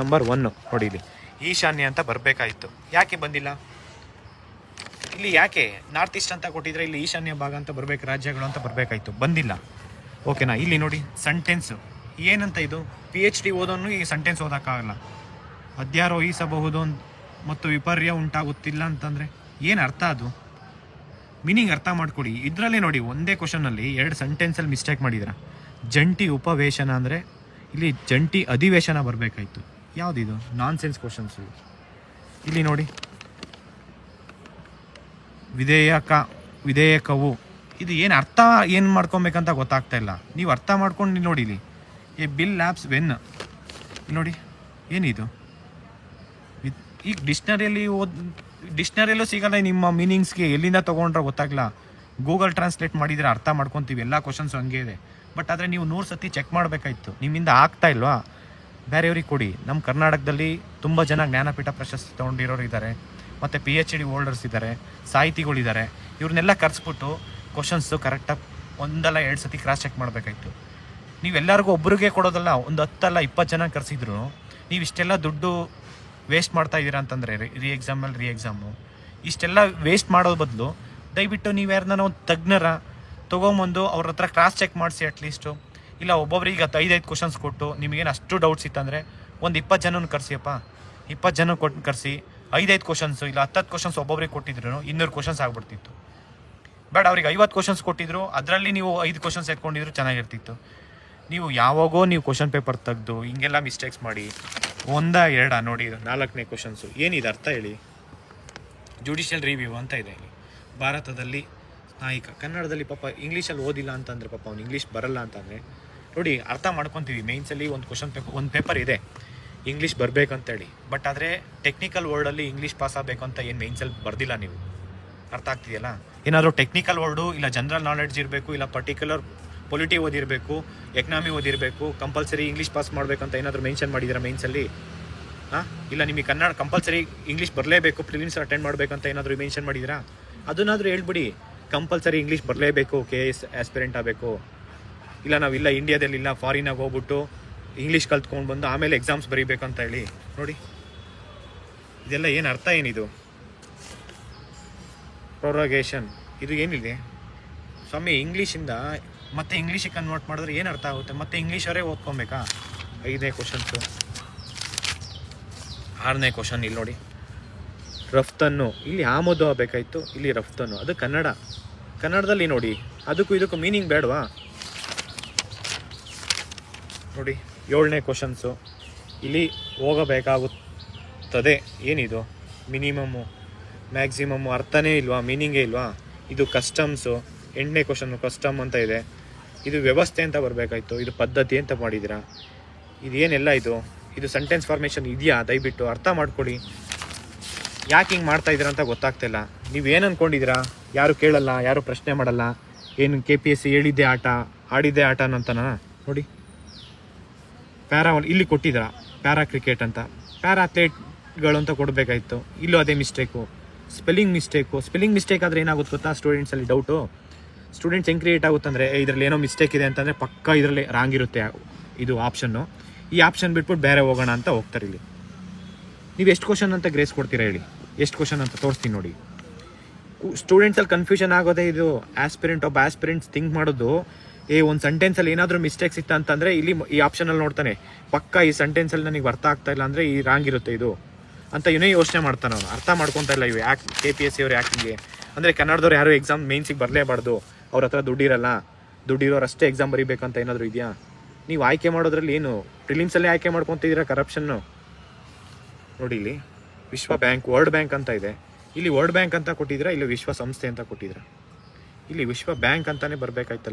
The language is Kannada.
ನಂಬರ್ ಒನ್ ನೋಡಿ ಇಲ್ಲಿ ಈಶಾನ್ಯ ಅಂತ ಬರಬೇಕಾಯಿತು. ಯಾಕೆ ಬಂದಿಲ್ಲ? ಇಲ್ಲಿ ಯಾಕೆ? ನಾರ್ತ್ ಈಸ್ಟ್ ಅಂತ ಕೊಟ್ಟಿದ್ರೆ ಇಲ್ಲಿ ಈಶಾನ್ಯ ಭಾಗ ಅಂತ ಬರಬೇಕು, ರಾಜ್ಯಗಳು ಅಂತ ಬರಬೇಕಾಯ್ತು. ಬಂದಿಲ್ಲ. ಓಕೆನಾ ಇಲ್ಲಿ ನೋಡಿ ಸೆಂಟೆನ್ಸು ಏನಂತ ಇದು? ಪಿ ಎಚ್ ಡಿ ಓದೋನು ಈ ಸೆಂಟೆನ್ಸ್ ಓದೋಕ್ಕಾಗಲ್ಲ. ಅಧ್ಯಾರೋಹಿಸಬಹುದು ಮತ್ತು ವಿಪರ್ಯ ಉಂಟಾಗುತ್ತಿಲ್ಲ ಅಂತಂದರೆ ಏನು ಅರ್ಥ ಅದು? ಮೀನಿಂಗ್ ಅರ್ಥ ಮಾಡಿಕೊಡಿ. ಇದರಲ್ಲೇ ನೋಡಿ, ಒಂದೇ ಕ್ವಶನಲ್ಲಿ ಎರಡು ಸೆಂಟೆನ್ಸಲ್ಲಿ ಮಿಸ್ಟೇಕ್ ಮಾಡಿದ್ರ. ಜಂಟಿ ಉಪವೇಶನ ಅಂದರೆ ಇಲ್ಲಿ ಜಂಟಿ ಅಧಿವೇಶನ ಬರಬೇಕಾಯ್ತು. ಯಾವುದಿದು ನಾನ್ ಸೆನ್ಸ್ ಕ್ವಶನ್ಸ್ ಇಲ್ಲಿ ನೋಡಿ. ವಿಧೇಯಕ, ವಿಧೇಯಕವು. ಇದು ಏನು ಅರ್ಥ ಏನು ಮಾಡ್ಕೊಬೇಕಂತ ಗೊತ್ತಾಗ್ತಾ ಇಲ್ಲ. ನೀವು ಅರ್ಥ ಮಾಡ್ಕೊಂಡು ನೋಡಿ ಇಲ್ಲಿ. ಎ ಬಿಲ್ ಆ್ಯಪ್ಸ್ ವೆನ್ ನೋಡಿ, ಏನಿದು? ಈಗ ಡಿಕ್ಷ್ನರಿಯಲ್ಲಿ ಓದ್, ಡಿಕ್ಷ್ನರಿಯಲ್ಲೂ ಸಿಗಲ್ಲ ನಿಮ್ಮ ಮೀನಿಂಗ್ಸ್ಗೆ ಎಲ್ಲಿಂದ ತೊಗೊಂಡ್ರೆ ಗೊತ್ತಾಗಲ್ಲ ಗೂಗಲ್ ಟ್ರಾನ್ಸ್ಲೇಟ್ ಮಾಡಿದರೆ ಅರ್ಥ ಮಾಡ್ಕೊತೀವಿ. ಎಲ್ಲ ಕ್ವಶನ್ಸ್ ಹಂಗೆ ಇದೆ. ಬಟ್ ಆದರೆ ನೀವು ನೂರು ಸತಿ ಚೆಕ್ ಮಾಡಬೇಕಾಯ್ತು. ನಿಮ್ಮಿಂದ ಆಗ್ತಾ ಇಲ್ವಾ? ಬೇರೆಯವ್ರಿಗೆ ಕೊಡಿ. ನಮ್ಮ ಕರ್ನಾಟಕದಲ್ಲಿ ತುಂಬ ಜನ ಜ್ಞಾನಪೀಠ ಪ್ರಶಸ್ತಿ ತೊಗೊಂಡಿರೋರು ಇದ್ದಾರೆ. ಮತ್ತು ಪಿ ಎಚ್ ಡಿ ಹೋಲ್ಡರ್ಸ್ ಇದ್ದಾರೆ. ಸಾಹಿತಿಗಳಿದ್ದಾರೆ. ಇವ್ರನ್ನೆಲ್ಲ ಕರೆಸ್ಬಿಟ್ಟು ಕ್ವಶನ್ಸು ಕರೆಕ್ಟಾಗಿ ಒಂದಲ್ಲ ಎರಡು ಸತಿ ಕ್ರಾಸ್ ಚೆಕ್ ಮಾಡಬೇಕಾಯ್ತು. ನೀವೆಲ್ಲರಿಗೂ ಒಬ್ರಿಗೆ ಕೊಡೋದಲ್ಲ, ಒಂದು ಹತ್ತಲ್ಲ ಇಪ್ಪತ್ತು ಜನ ಕರೆಸಿದ್ರು, ನೀವು ಇಷ್ಟೆಲ್ಲ ದುಡ್ಡು ವೇಸ್ಟ್ ಮಾಡ್ತಾ ಇದ್ದೀರಾ ಅಂತಂದರೆ ರೀ ಎಕ್ಸಾಮಲ್ಲಿ ರೀ ಎಕ್ಸಾಮು ಇಷ್ಟೆಲ್ಲ ವೇಸ್ಟ್ ಮಾಡೋದು ಬದಲು ದಯವಿಟ್ಟು ನೀವು ಯಾರನ್ನ ಒಂದು ತಜ್ಞರ ತೊಗೊಂಬಂದು ಅವ್ರ ಹತ್ರ ಕ್ರಾಸ್ ಚೆಕ್ ಮಾಡಿಸಿ ಅಟ್ಲೀಸ್ಟು ಇಲ್ಲ ಒಬ್ಬೊಬ್ರಿಗೆ ಈಗ ಐದೈದು ಕ್ವಶನ್ಸ್ ಕೊಟ್ಟು ನಿಮಗೇನು ಅಷ್ಟು ಡೌಟ್ಸ್ ಇತ್ತಂದರೆ ಒಂದು ಇಪ್ಪತ್ತು ಜನನ ಕರೆಸಿಯಪ್ಪ. ಇಪ್ಪತ್ತು ಜನ ಕೊಟ್ಟು ಕರೆಸಿ. ಐದೈದು ಕ್ವಶನ್ಸು ಇಲ್ಲ ಹತ್ತತ್ತು ಕ್ವಶನ್ಸ್ ಒಬ್ಬೊಬ್ರಿಗೆ ಕೊಟ್ಟಿದ್ರು ಇನ್ನೂರು ಕ್ವಶನ್ಸ್ ಆಗಿಬಿಡ್ತಿತ್ತು. ಬಟ್ ಅವ್ರಿಗೆ ಐವತ್ತು ಕ್ವಶನ್ಸ್ ಕೊಟ್ಟಿದ್ರು, ಅದರಲ್ಲಿ ನೀವು ಐದು ಕ್ವಶನ್ಸ್ ಎತ್ಕೊಂಡಿದ್ರು ಚೆನ್ನಾಗಿರ್ತಿತ್ತು. ನೀವು ಯಾವಾಗೋ ನೀವು ಕ್ವಶನ್ ಪೇಪರ್ ತೆಗೆದು ಹಿಂಗೆಲ್ಲ ಮಿಸ್ಟೇಕ್ಸ್ ಮಾಡಿ, ಒಂದ ಎರಡ ನೋಡಿ ನಾಲ್ಕನೇ ಕ್ವಶನ್ಸು ಏನಿದೆ ಅರ್ಥ ಹೇಳಿ? ಜುಡಿಷಿಯಲ್ ರಿವ್ಯೂ ಅಂತ ಇದೆ ಭಾರತದಲ್ಲಿ ನಾಯಕ ಕನ್ನಡದಲ್ಲಿ ಪಾಪ ಇಂಗ್ಲೀಷಲ್ಲಿ ಓದಿಲ್ಲ ಅಂತಂದರೆ ಪಾಪ ಅವ್ನು ಇಂಗ್ಲೀಷ್ ಬರಲ್ಲ ಅಂತಂದರೆ, ನೋಡಿ ಅರ್ಥ ಮಾಡ್ಕೊತೀವಿ. ಮೇನ್ಸಲ್ಲಿ ಒಂದು ಕ್ವಶನ್ ಪೇಪರ್ ಒಂದು ಪೇಪರ್ ಇದೆ. ಇಂಗ್ಲೀಷ್ ಬರಬೇಕಂತೇಳಿ. ಬಟ್ ಆದರೆ ಟೆಕ್ನಿಕಲ್ ವರ್ಡಲ್ಲಿ ಇಂಗ್ಲೀಷ್ ಪಾಸ್ ಆಗಬೇಕು ಅಂತ ಏನು ಮೇನ್ಸಲ್ಲಿ ಬರ್ದಿಲ್ಲ ನೀವು? ಅರ್ಥ ಆಗ್ತಿದೆಯಲ್ಲ? ಏನಾದರೂ ಟೆಕ್ನಿಕಲ್ ವರ್ಡು ಇಲ್ಲ ಜನರಲ್ ನಾಲೆಡ್ಜ್ ಇರಬೇಕು, ಇಲ್ಲ ಪರ್ಟಿಕ್ಯುಲರ್ ಪೊಲಿಟಿ ಓದಿರಬೇಕು ಎಕನಾಮಿ ಓದಿರಬೇಕು ಕಂಪಲ್ಸರಿ ಇಂಗ್ಲೀಷ್ ಪಾಸ್ ಮಾಡಬೇಕಂತ ಏನಾದರೂ ಮೆನ್ಷನ್ ಮಾಡಿದ್ದೀರಾ ಮೇನ್ಸಲ್ಲಿ ಹಾಂ ಇಲ್ಲ ನಿಮಗೆ ಕನ್ನಡ ಕಂಪಲ್ಸರಿ ಇಂಗ್ಲೀಷ್ ಬರಲೇಬೇಕು ಪ್ರಿಲಿಮ್ಸ್ ಅಟೆಂಡ್ ಮಾಡಬೇಕಂತ ಏನಾದರೂ ಮೆನ್ಷನ್ ಮಾಡಿದ್ದೀರಾ? ಅದನ್ನಾದರೂ ಹೇಳ್ಬಿಡಿ. ಕಂಪಲ್ಸರಿ ಇಂಗ್ಲೀಷ್ ಬರಲೇಬೇಕು ಕೆ ಎಸ್ ಆಸ್ಪಿರೆಂಟ್ ಆಗಬೇಕು. ಇಲ್ಲ ನಾವಿಲ್ಲ ಇಂಡಿಯಾದಲ್ಲಿ ಇಲ್ಲ ಫಾರಿನಾಗ ಹೋಗ್ಬಿಟ್ಟು ಇಂಗ್ಲೀಷ್ ಕಲ್ತ್ಕೊಂಡು ಬಂದು ಆಮೇಲೆ ಎಕ್ಸಾಮ್ಸ್ ಬರೀಬೇಕಂತ ಹೇಳಿ. ನೋಡಿ. ಇದೆಲ್ಲ ಏನು ಅರ್ಥ ಏನಿದು? ಪ್ರೊರಗೇಷನ್ ಇದು ಏನಿದೆ? ಸ್ವಾಮಿ ಇಂಗ್ಲೀಷಿಂದ ಮತ್ತೆ ಇಂಗ್ಲೀಷಿಗೆ ಕನ್ವರ್ಟ್ ಮಾಡಿದ್ರೆ ಏನು ಅರ್ಥ ಆಗುತ್ತೆ? ಮತ್ತೆ ಇಂಗ್ಲೀಷರೇ ಓದ್ಕೊಬೇಕಾ? ಐದನೇ ಕ್ವಶನ್ಸು ಆರನೇ ಕ್ವಶನ್ ಇಲ್ಲಿ ನೋಡಿ. ರಫ್ತನ್ನು. ಇಲ್ಲಿ ಆಮದು ಆಗಬೇಕಾಯ್ತು ಇಲ್ಲಿ ರಫ್ತನ್ನು. ಅದು ಕನ್ನಡ. ಕನ್ನಡದಲ್ಲಿ ನೋಡಿ. ಅದಕ್ಕೂ ಇದಕ್ಕೂ ಮೀನಿಂಗ್ ಬೇಡವಾ? ನೋಡಿ, ಏಳನೇ ಕ್ವಶನ್ಸು ಇಲ್ಲಿ ಹೋಗಬೇಕಾಗುತ್ತದೆ. ಏನಿದು? ಮಿನಿಮಮ್ಮು ಮ್ಯಾಕ್ಸಿಮಮ್ಮು ಅರ್ಥನೇ ಇಲ್ವಾ? ಮೀನಿಂಗೇ ಇಲ್ವಾ? ಇದು ಕಸ್ಟಮ್ಸು ಎಂಟನೇ ಕ್ವಶನ್ನು ಕಸ್ಟಮ್ ಅಂತ ಇದೆ. ಇದು ವ್ಯವಸ್ಥೆ ಅಂತ ಬರಬೇಕಾಯ್ತು. ಇದು ಪದ್ಧತಿ ಅಂತ ಮಾಡಿದ್ದೀರಾ? ಏನೆಲ್ಲ ಇದು? ಇದು ಸೆಂಟೆನ್ಸ್ ಫಾರ್ಮೇಷನ್ ಇದೆಯಾ? ದಯವಿಟ್ಟು ಅರ್ಥ ಮಾಡ್ಕೊಳ್ಳಿ. ಯಾಕೆ ಹಿಂಗೆ ಮಾಡ್ತಾ ಇದ್ದೀರಾ ಅಂತ ಗೊತ್ತಾಗ್ತಿಲ್ಲ. ನೀವು ಏನು ಅಂದ್ಕೊಂಡಿದ್ದೀರಾ ಯಾರು ಕೇಳಲ್ಲ, ಯಾರು ಪ್ರಶ್ನೆ ಮಾಡಲ್ಲ. ಏನು ಕೆ ಪಿ ಎಸ್ ಸಿ ಹೇಳಿದ್ದೆ ಆಟ, ಆಡಿದ್ದೆ ಆಟ ಅಂತನಾ ನೋಡಿ. ಪ್ಯಾರಾ ಇಲ್ಲಿ ಕೊಟ್ಟಿದ್ದೀರಾ? ಪ್ಯಾರಾ ಕ್ರಿಕೆಟ್ ಅಂತ. ಪ್ಯಾರಾ ಅಥ್ಲೇಟ್ಗಳು ಅಂತ ಕೊಡಬೇಕಾಯ್ತು. ಇಲ್ಲೂ ಅದೇ mistake. Spelling mistake. Spelling mistake ಆದರೆ ಏನಾಗುತ್ತೆ ಗೊತ್ತಾ ಸ್ಟೂಡೆಂಟ್ಸಲ್ಲಿ ಡೌಟು? ಸ್ಟೂಡೆಂಟ್ಸ್ ಹೆಂಗೆ ಕ್ರಿಯೇಟ್ ಆಗುತ್ತಂದರೆ ಇದರಲ್ಲಿ ಏನೋ ಮಿಸ್ಟೇಕ್ ಇದೆ ಅಂತಂದರೆ ಪಕ್ಕ ಇದರಲ್ಲಿ ರಾಂಗ್ ಇರುತ್ತೆ ಇದು ಆಪ್ಷನ್ನು. ಈ ಆಪ್ಷನ್ ಬಿಟ್ಬಿಟ್ಟು ಬೇರೆ ಹೋಗೋಣ ಅಂತ ಹೋಗ್ತಾರೆ ಇಲ್ಲಿ. ನೀವು ಎಷ್ಟು ಕ್ವಶನ್ ಅಂತ ಗ್ರೇಸ್ ಕೊಡ್ತೀರಾ ಹೇಳಿ. ಎಷ್ಟು ಕ್ವಶನ್ ಅಂತ ತೋರಿಸ್ತೀನಿ ನೋಡಿ. ಸ್ಟೂಡೆಂಟ್ಸಲ್ಲಿ ಕನ್ಫ್ಯೂಷನ್ ಆಗೋದೇ ಇದು ಆಸ್ಪಿರೆಂಟ್ ಒಬ್ಬ ಆಸ್ಪಿರೆಂಟ್ಸ್ ಥಿಂಕ್ ಮಾಡೋದು, ಏ, ಒಂದು ಸೆಂಟೆನ್ಸಲ್ಲಿ ಏನಾದರೂ ಮಿಸ್ಟೇಕ್ಸ್ ಇತ್ತು ಅಂತಂದರೆ ಇಲ್ಲಿ ಈ ಆಪ್ಷನಲ್ಲಿ ನೋಡ್ತಾನೆ, ಪಕ್ಕ ಈ ಸೆಂಟೆನ್ಸಲ್ಲಿ ನನಗೆ ಅರ್ಥ ಆಗ್ತಾ ಇಲ್ಲ ಅಂದರೆ ಈ ರಾಂಗ್ ಇರುತ್ತೆ ಇದು ಅಂತ ಇವನೇ ಯೋಚನೆ ಮಾಡ್ತಾನೆ ಅವನು. ಅರ್ಥ ಮಾಡ್ಕೊತಾ ಇಲ್ಲ ಇವು ಯಾಕೆ ಕೆ ಪಿ ಎಸ್ ಸಿ ಅವ್ರು ಯಾಕಿಂಗೆ ಅಂದರೆ ಕನ್ನಡದವ್ರು ಯಾರು ಎಕ್ಸಾಮ್ ಮೇನ್ಸಿಗೆ ಬರಲೇಬಾರ್ದು, ಅವ್ರ ಹತ್ರ ದುಡ್ಡಿರಲ್ಲ ದುಡ್ಡಿರೋರು ಅಷ್ಟೇ ಎಕ್ಸಾಮ್ ಬರೀಬೇಕಂತ ಏನಾದರೂ ಇದೆಯಾ? ನೀವು ಆಯ್ಕೆ ಮಾಡೋದ್ರಲ್ಲಿ ಏನು ಪ್ರಿಲಿಮ್ಸಲ್ಲೇ ಆಯ್ಕೆ ಮಾಡ್ಕೊತಿದ್ದೀರಾ ಕರಪ್ಷನ್ನು ನೋಡಿ ಇಲ್ಲಿ, ವಿಶ್ವ ಬ್ಯಾಂಕ್, ವರ್ಲ್ಡ್ ಬ್ಯಾಂಕ್ ಅಂತ ಇದೆ. ಇಲ್ಲಿ ವರ್ಲ್ಡ್ ಬ್ಯಾಂಕ್ ಅಂತ ಕೊಟ್ಟಿದ್ದೀರಾ, ಇಲ್ಲಿ ವಿಶ್ವ ಸಂಸ್ಥೆ ಅಂತ ಕೊಟ್ಟಿದ್ದೀರಾ? ಇಲ್ಲಿ ವಿಶ್ವ ಬ್ಯಾಂಕ್ ಅಂತಾನೆ ಬರಬೇಕಾಯ್ತಲ್ವಾ?